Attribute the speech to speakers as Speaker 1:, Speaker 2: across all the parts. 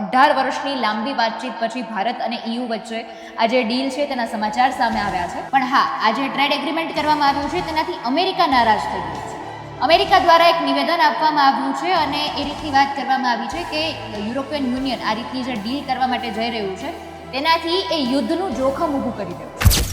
Speaker 1: અઢાર વર્ષની લાંબી વાતચીત પછી ભારત અને ઈયુ વચ્ચે આ જે ડીલ છે તેના સમાચાર સામે આવ્યા છે. પણ હા આ જે ટ્રેડ એગ્રીમેન્ટ કરવામાં આવ્યું છે, તેનાથી અમેરિકા નારાજ થઈ ગયું છે. અમેરિકા દ્વારા એક નિવેદન આપવામાં આવ્યું છે અને એ રીતની વાત કરવામાં આવી છે કે યુરોપિયન યુનિયન આ રીતની જે ડીલ કરવા માટે જઈ રહ્યું છે, તેનાથી એ યુદ્ધનું જોખમ ઊભું કરી રહ્યું છે.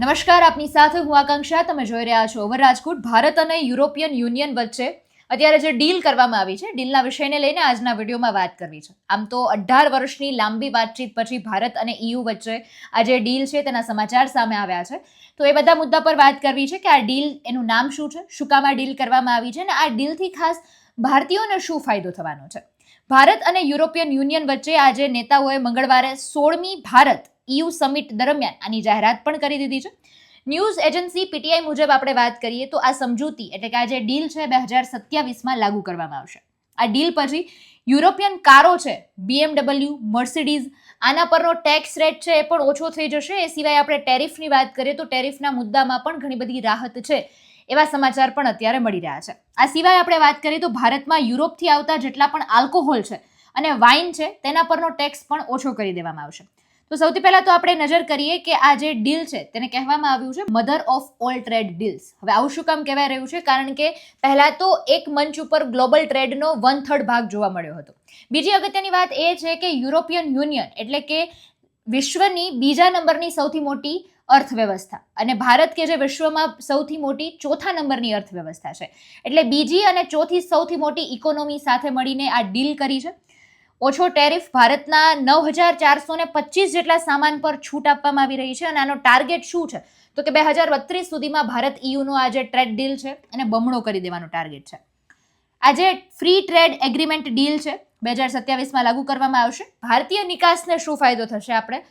Speaker 1: નમસ્કાર, આપની સાથે હું આકાંક્ષા, તમે જોઈ રહ્યા છો ઓવર રાજકોટ. ભારત અને યુરોપિયન યુનિયન વચ્ચે અત્યારે જે ડીલ કરવામાં આવી છે, ડીલના વિષયને લઈને આજના વિડીયોમાં વાત કરવી છે. આમ તો અઢાર વર્ષની લાંબી વાતચીત પછી ભારત અને EU વચ્ચે આ જે ડીલ છે, તેના સમાચાર સામે આવ્યા છે. તો એ બધા મુદ્દા પર વાત કરવી છે કે આ ડીલ એનું નામ શું છે, શું કામ આ ડીલ કરવામાં આવી છે અને આ ડીલથી ખાસ ભારતીયોને શું ફાયદો થવાનો છે? ભારત અને યુરોપિયન યુનિયન વચ્ચે આજે નેતાઓએ મંગળવારે સોળમી ભારત ઈયુ સમિટ દરમિયાન આની જાહેરાત પણ કરી દીધી છે. ન્યૂઝ એજન્સી પીટીઆઈ મુજબ આપણે વાત કરીએ તો આ સમજૂતી એટલે કે આ જે ડીલ છે બે હજાર સત્યાવીસમાં લાગુ કરવામાં આવશે. આ ડીલ પછી યુરોપિયન કારો છે બીએમડબલ્યુ મર્સિડીઝ આના પરનો ટેક્સ રેટ છે એ પણ ઓછો થઈ જશે. એ સિવાય આપણે ટેરિફની વાત કરીએ તો ટેરિફના મુદ્દામાં પણ ઘણી બધી રાહત છે એવા સમાચાર પણ અત્યારે મળી રહ્યા છે. આ સિવાય આપણે વાત કરીએ તો ભારતમાં યુરોપથી આવતા જેટલા પણ આલ્કોહોલ છે અને વાઇન છે તેના પરનો ટેક્સ પણ ઓછો કરી દેવામાં આવશે. તો સૌથી પહેલા તો આપણે નજર કરીએ કે આ જે ડીલ છે તેને કહેવામાં આવ્યું છે mother of all trade deals હવે આવું શું કામ કહેવાય રહ્યું છે? કારણ કે પહેલા તો એક મંચ ઉપર ગ્લોબલ ટ્રેડનો વન થર્ડ ભાગ જોવા મળ્યો હતો. બીજી અગત્યની વાત એ છે કે યુરોપિયન યુનિયન એટલે કે વિશ્વની બીજા નંબરની સૌથી મોટી અર્થવ્યવસ્થા. અને ભારત કે જે વિશ્વમાં સૌથી મોટી ચોથા નંબરની અર્થવ્યવસ્થા છે. એટલે બીજી અને ચોથી સૌથી મોટી ઇકોનોમી સાથે મળીને આ ડીલ કરી છે. ઓછો ટેરિફ ભારતના નવ હજાર ચારસો ને પચીસ જેટલા સામાન પર છૂટ આપવામાં આવી રહી છે. અને આનો ટાર્ગેટ શું છે? તો કે બે હજાર બત્રીસ સુધીમાં ભારત ઇયુનો આ જે ટ્રેડ ડીલ છે એને બમણો કરી દેવાનો ટાર્ગેટ છે. આ જે ફ્રી ટ્રેડ એગ્રીમેન્ટ ડીલ છે. બે હજાર સત્યાવીસમાં લાગુ કરવામાં આવશે. ભારતીય નિકાસને શું ફાયદો થશે આપણે?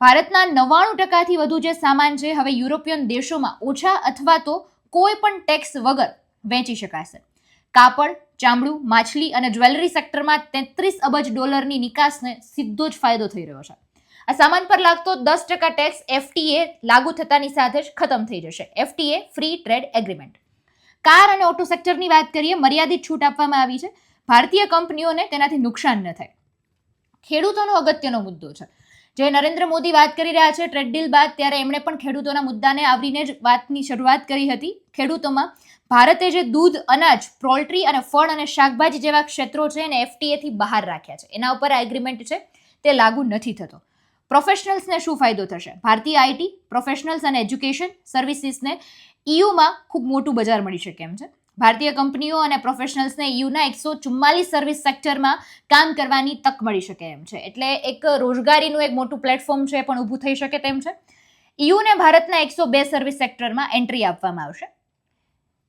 Speaker 1: ભારતના નવ્વાણું ટકાથી વધુ જે સામાન છે, હવે યુરોપિયન દેશોમાં ઓછા અથવા તો કોઈ પણ ટેક્સ વગર વેચી શકાશે. કાપડ, ચામડું, માછલી અને જ્વેલરી સેક્ટરમાં તેત્રીસ અબજ ડોલરની નિકાસને સીધો જ ફાયદો થઈ રહ્યો છે. આ સામાન પર લાગતો દસ ટકા ટેક્સ એફટીએ લાગુ થતાની સાથે જ ખતમ થઈ જશે. FTA free trade agreement car અને ઓટો સેક્ટરની વાત કરીએ, મર્યાદિત છૂટ આપવામાં આવી છે. ભારતીય કંપનીઓને તેનાથી નુકસાન ન થાય. ખેડૂતોનો અગત્યનો મુદ્દો છે. જે નરેન્દ્ર મોદી વાત કરી રહ્યા છે ટ્રેડ ડીલ બાદ, ત્યારે એમણે પણ ખેડૂતોના મુદ્દાને આવરીને જ વાતની શરૂઆત કરી હતી. ખેડૂતોમાં ભારતે જે દૂધ, અનાજ, પોલ્ટ્રી અને ફળ અને શાકભાજી જેવા ક્ષેત્રો છે એને એફટીએથી બહાર રાખ્યા છે. એના ઉપર આ એગ્રીમેન્ટ છે, તે લાગુ નથી થતો. પ્રોફેશનલ્સને શું ફાયદો થશે? ભારતીય આઈટી પ્રોફેશનલ્સ અને એજ્યુકેશન સર્વિસીસને ઇયુમાં ખૂબ મોટું બજાર મળી શકે એમ છે. ભારતીય કંપનીઓ અને પ્રોફેશનલ્સને યુના એકસો ચુમ્માલીસ સર્વિસ સેક્ટરમાં કામ કરવાની તક મળી શકે એમ છે. એટલે એક રોજગારીનું એક મોટું પ્લેટફોર્મ છે પણ ઊભું થઈ શકે તેમ છે. યુને ભારતના એકસો બે સર્વિસ સેક્ટરમાં એન્ટ્રી આપવામાં આવશે.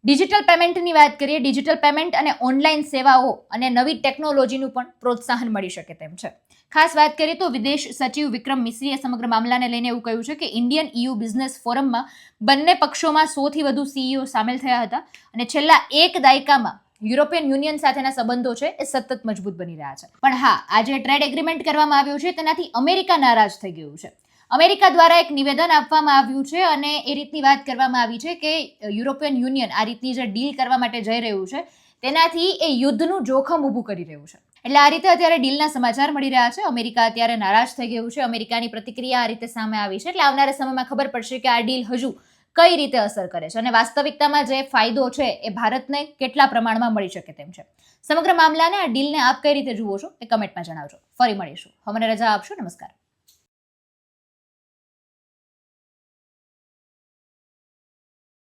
Speaker 1: ડિજિટલ પેમેન્ટની વાત કરીએ, ડિજિટલ પેમેન્ટ અને ઓનલાઈન સેવાઓ અને નવી ટેકનોલોજીનું પણ પ્રોત્સાહન મળી શકે તેમ છે. ખાસ વાત કરીએ તો વિદેશ સચિવ વિક્રમ મિશ્રીએ સમગ્ર મામલાને લઈને એવું કહ્યું છે કે ઇન્ડિયન ઇયુ બિઝનેસ ફોરમમાં બંને પક્ષોમાં સોથી વધુ સીઈઓ સામેલ થયા હતા અને છેલ્લા એક દાયકામાં યુરોપિયન યુનિયન સાથેના સંબંધો છે એ સતત મજબૂત બની રહ્યા છે. પણ હા આ જે ટ્રેડ એગ્રીમેન્ટ કરવામાં આવ્યું છે, તેનાથી અમેરિકા નારાજ થઈ ગયું છે. અમેરિકા દ્વારા એક નિવેદન આપવામાં આવ્યું છે અને એ રીતની વાત કરવામાં આવી છે કે યુરોપિયન યુનિયન આ રીતની જે ડીલ કરવા માટે જઈ રહ્યું છે, તેનાથી એ યુદ્ધનું જોખમ ઊભું કરી રહ્યું છે. એટલે આ રીતે અત્યારે ડીલના સમાચાર મળી રહ્યા છે. અમેરિકા અત્યારે નારાજ થઈ ગયું છે. અમેરિકાની પ્રતિક્રિયા આ રીતે સામે આવી છે. એટલે આવનારા સમયમાં ખબર પડશે કે આ ડીલ હજુ કઈ રીતે અસર કરે છે અને વાસ્તવિકતામાં જે ફાયદો છે એ ભારતને કેટલા પ્રમાણમાં મળી શકે તેમ છે. સમગ્ર મામલાને આ ડીલને આપ કઈ રીતે જુઓ છો એ કમેન્ટમાં જણાવજો. ફરી મળીશું. અમને રજા આપશો. નમસ્કાર.